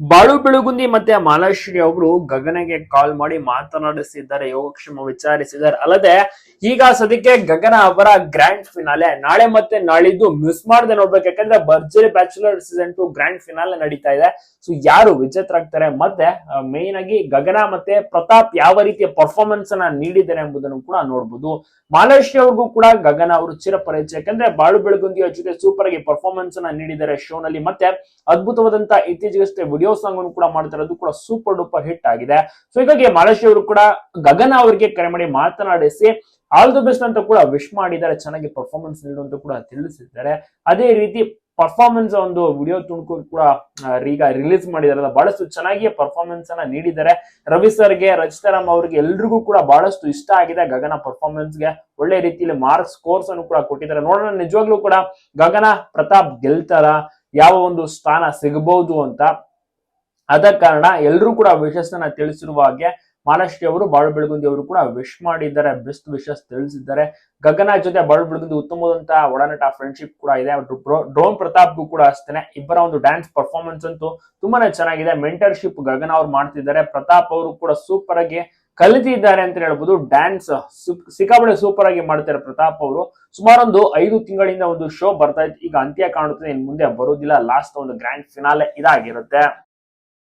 ಬಾಳು ಬೆಳಗುಂದಿ ಮತ್ತೆ ಮಾಲಾಶ್ರೀ ಅವರು ಗಗನಗೆ ಕಾಲ್ ಮಾಡಿ ಮಾತನಾಡಿಸಿದ್ದಾರೆ ಯೋಗಕ್ಷೇಮ ವಿಚಾರಿಸಿದ್ದಾರೆ. ಅಲ್ಲದೆ ಈಗ ಸದ್ಯಕ್ಕೆ ಗಗನ ಅವರ ಗ್ರ್ಯಾಂಡ್ ಫಿನಾಲೆ ನಾಳೆ ಮತ್ತೆ ನಾಳಿದ್ದು ಮಿಸ್ ಮಾಡದೆ ನೋಡ್ಬೇಕು. ಯಾಕಂದ್ರೆ Bharjari bachelor season two grand finale ನಡೀತಾ ಇದೆ. ಸೊ ಯಾರು ವಿಜೇತರಾಗ್ತಾರೆ? ಮತ್ತೆ ಮೇನ್ ಆಗಿ ಗಗನ ಮತ್ತೆ ಪ್ರತಾಪ್ ಯಾವ ರೀತಿಯ ಪರ್ಫಾರ್ಮೆನ್ಸ್ ಅನ್ನ ನೀಡಿದ್ದಾರೆ ಎಂಬುದನ್ನು ಕೂಡ ನೋಡಬಹುದು ಮಾಲಾಶ್ರೀ ಅವ್ರಿಗೂ ಕೂಡ ಗಗನ ಅವರು ಚಿರಪರಿಚಯ ಯಾಕಂದ್ರೆ ಬಾಳು ಬೆಳಗುಂದಿಯ ಜೊತೆ ಸೂಪರ್ ಆಗಿ ಪರ್ಫಾರ್ಮೆನ್ಸ್ ಅನ್ನ ನೀಡಿದ್ದಾರೆ ಶೋ ನಲ್ಲಿ. ಮತ್ತೆ ಅದ್ಭುತವಾದಂತಹ ಇತ್ತೀಚೆಗಷ್ಟೇ ವಿಡಿಯೋ ಸಾಂಗ್ ಅನ್ನು ಕೂಡ ಮಾಡ್ತಾರೆ. ಅದು ಕೂಡ ಸೂಪರ್ ಡೂಪರ್ ಹಿಟ್ ಆಗಿದೆ. ಸೊ ಹೀಗಾಗಿ ಮಾಲಾಶ್ರೀ ಅವರು ಕೂಡ ಗಗನ ಅವರಿಗೆ ಕರೆ ಮಾಡಿ ಮಾತನಾಡಿಸಿ ಆಲ್ ದ ಬೆಸ್ಟ್ ಅಂತ ಕೂಡ ವಿಶ್ ಮಾಡಿದ್ದಾರೆ, ಚೆನ್ನಾಗಿ ಪರ್ಫಾರ್ಮೆನ್ಸ್ ನೀಡುವಂತ ಕೂಡ ತಿಳಿಸಿದ್ದಾರೆ. ಅದೇ ರೀತಿ ಪರ್ಫಾರ್ಮೆನ್ಸ್ ಒಂದು ವಿಡಿಯೋ ತುಣುಕು ಕೂಡ ಈಗ ರಿಲೀಸ್ ಮಾಡಿದಾರಲ್ಲ, ಬಹಳಷ್ಟು ಚೆನ್ನಾಗಿ ಪರ್ಫಾರ್ಮೆನ್ಸ್ ಅನ್ನ ನೀಡಿದ್ದಾರೆ. ರವಿ ಸರ್ಗೆ ರಚಿತಾರಾಮ್ ಅವರಿಗೆ ಎಲ್ರಿಗೂ ಕೂಡ ಬಹಳಷ್ಟು ಇಷ್ಟ ಆಗಿದೆ ಗಗನ ಪರ್ಫಾರ್ಮೆನ್ಸ್ಗೆ ಒಳ್ಳೆ ರೀತಿಯಲ್ಲಿ ಮಾರ್ಕ್ಸ್ ಸ್ಕೋರ್ಸ್ ಅನ್ನು ಕೂಡ ಕೊಟ್ಟಿದ್ದಾರೆ. ನೋಡೋಣ, ನಿಜವಾಗ್ಲೂ ಕೂಡ ಗಗನ ಪ್ರತಾಪ್ ಗೆಲ್ತಾರ, ಯಾವ ಒಂದು ಸ್ಥಾನ ಸಿಗಬಹುದು ಅಂತ. ಆದ ಕಾರಣ ಎಲ್ಲರೂ ಕೂಡ ವಿಶೇಷನ ತಿಳಿಸಿರುವ ಹಾಗೆ ಮಹಾರಾಷ್ಟ್ರ ಅವರು ಬಾಳು ಬೆಳಗುಂದಿ ಅವರು ಕೂಡ ವಿಶ್ ಮಾಡಿದ್ದಾರೆ ಬೆಸ್ಟ್ ವಿಶಸ್ ತಿಳಿಸಿದ್ದಾರೆ. ಗಗನ ಜೊತೆ ಬಾಳು ಬೆಳಗುಂದಿ ಉತ್ತಮವಾದಂತಹ ಒಡನಾಟ ಫ್ರೆಂಡ್ಶಿಪ್ ಕೂಡ ಇದೆ. ಡ್ರೋನ್ ಪ್ರತಾಪ್ಗೂ ಕೂಡ ಅಷ್ಟೇನೆ. ಇಬ್ಬರ ಒಂದು ಡ್ಯಾನ್ಸ್ ಪರ್ಫಾರ್ಮೆನ್ಸ್ ಅಂತೂ ತುಂಬಾನೇ ಚೆನ್ನಾಗಿದೆ. ಮೆಂಟರ್ಶಿಪ್ ಗಗನ ಅವ್ರು ಮಾಡ್ತಿದ್ದಾರೆ. ಪ್ರತಾಪ್ ಅವರು ಕೂಡ ಸೂಪರ್ ಆಗಿ ಕಲಿತಿದ್ದಾರೆ ಅಂತ ಹೇಳ್ಬೋದು. ಡ್ಯಾನ್ಸ್ ಸಿಕ್ಕಾಪಟ್ಟೆ ಸೂಪರ್ ಆಗಿ ಮಾಡ್ತಾರೆ ಪ್ರತಾಪ್ ಅವರು. ಸುಮಾರು ಒಂದು ಐದು ತಿಂಗಳಿಂದ ಒಂದು ಶೋ ಬರ್ತಾ ಇತ್ತು. ಈಗ ಅಂತ್ಯ ಕಾಣುತ್ತದೆ. ಇನ್ ಮುಂದೆ ಬರೋದಿಲ್ಲ ಲಾಸ್ಟ್ ಒಂದು ಗ್ರ್ಯಾಂಡ್ ಫಿನಾಲೆ ಇದಾಗಿರುತ್ತೆ.